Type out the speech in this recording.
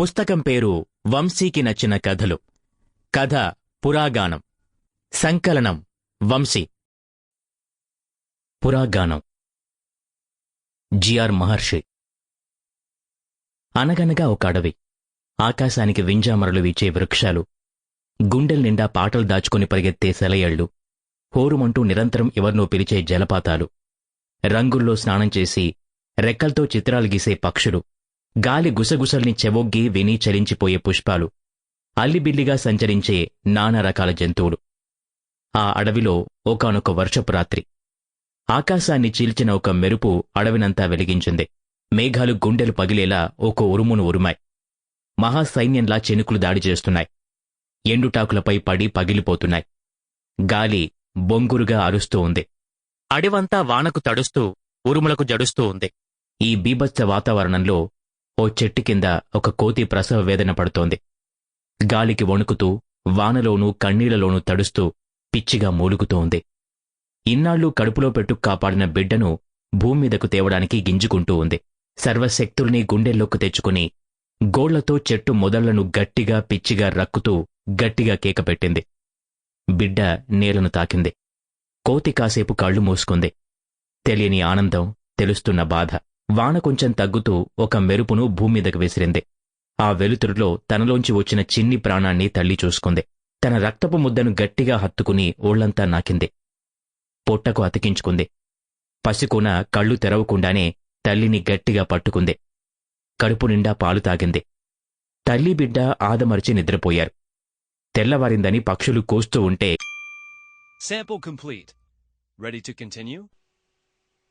పుస్తకం పేరు వంశీకి నచ్చిన కథలు. కథ పురాగానం. సంకలనం వంశీ. పురాగానం. జిఆర్ మహర్షి. అనగనగా ఒక అడవి. ఆకాశానికి వింజామరలు వీచే వృక్షాలు. గుండెల నిండా పాటలు దాచుకుని పరిగెత్తే సెలయేళ్ళు హోరుమంటూ నిరంతరం ఎవరినో పిలిచే జలపాతాలు. రంగుల్లో స్నానం చేసి రెక్కలతో చిత్రాలు గీసే పక్షులు. గాలి గుసగుసల్ని చెవొగ్గి విని చలించిపోయే పుష్పాలు అల్లిబిల్లిగా సంచరించే నానా రకాల జంతువులు. ఆ అడవిలో ఒకానొక వర్షపు రాత్రి. ఆకాశాన్ని చీల్చిన ఒక మెరుపు అడవినంతా వెలిగించింది. మేఘాలు గుండెలు పగిలేలా ఒక ఉరుమును ఉరుమాయి. మహాసైన్యంలా చెనుకులు దాడి చేస్తున్నాయి. ఎండుటాకులపై పడి పగిలిపోతున్నాయి. గాలి బొంగురుగా అరుస్తూ ఉంది. అడివంతా వానకు తడుస్తూ ఉరుములకు జడుస్తూ ఉంది. ఈ బీభత్స వాతావరణంలో ఓ చెట్టు కింద ఒక కోతి ప్రసవ వేదన పడుతోంది. గాలికి వణుకుతూ వానలోనూ కన్నీళ్ళలోనూ తడుస్తూ పిచ్చిగా మూలుగుతూ ఉంది. ఇన్నాళ్ళు కడుపులో పెట్టు కాపాడిన బిడ్డను భూమ్మీదకు తేవడానికి గింజుకుంటూ ఉంది. సర్వశక్తుల్ని గుండెల్లోకి తెచ్చుకుని గోళ్ళతో చెట్టు మొదళ్ళను గట్టిగా పిచ్చిగా రక్కుతూ గట్టిగా కేక పెట్టింది. బిడ్డ నేలను తాకింది. కోతి కాసేపు కళ్ళు మూసుకుంది. తెలియని ఆనందం తెలుస్తున్న బాధ. వాన కొంచెం తగ్గుతూ ఒక మెరుపును భూమ్మీదకు విసిరింది. ఆ వెలుతురులో తనలోంచి వచ్చిన చిన్ని ప్రాణాన్ని తల్లి చూసుకుంది. తన రక్తపు ముద్దను గట్టిగా హత్తుకుని ఓళ్ళంతా నాకింది. పొట్టకు అతికించుకుంది. పసికొన కళ్ళు తెరవకుండానే తల్లిని గట్టిగా పట్టుకుంది. కడుపు నిండా పాలు తాగింది. తల్లి బిడ్డ ఆదమరిచి నిద్రపోయారు. తెల్లవారిందని పక్షులు కోస్తూ ఉంటే Sample complete. Ready to continue?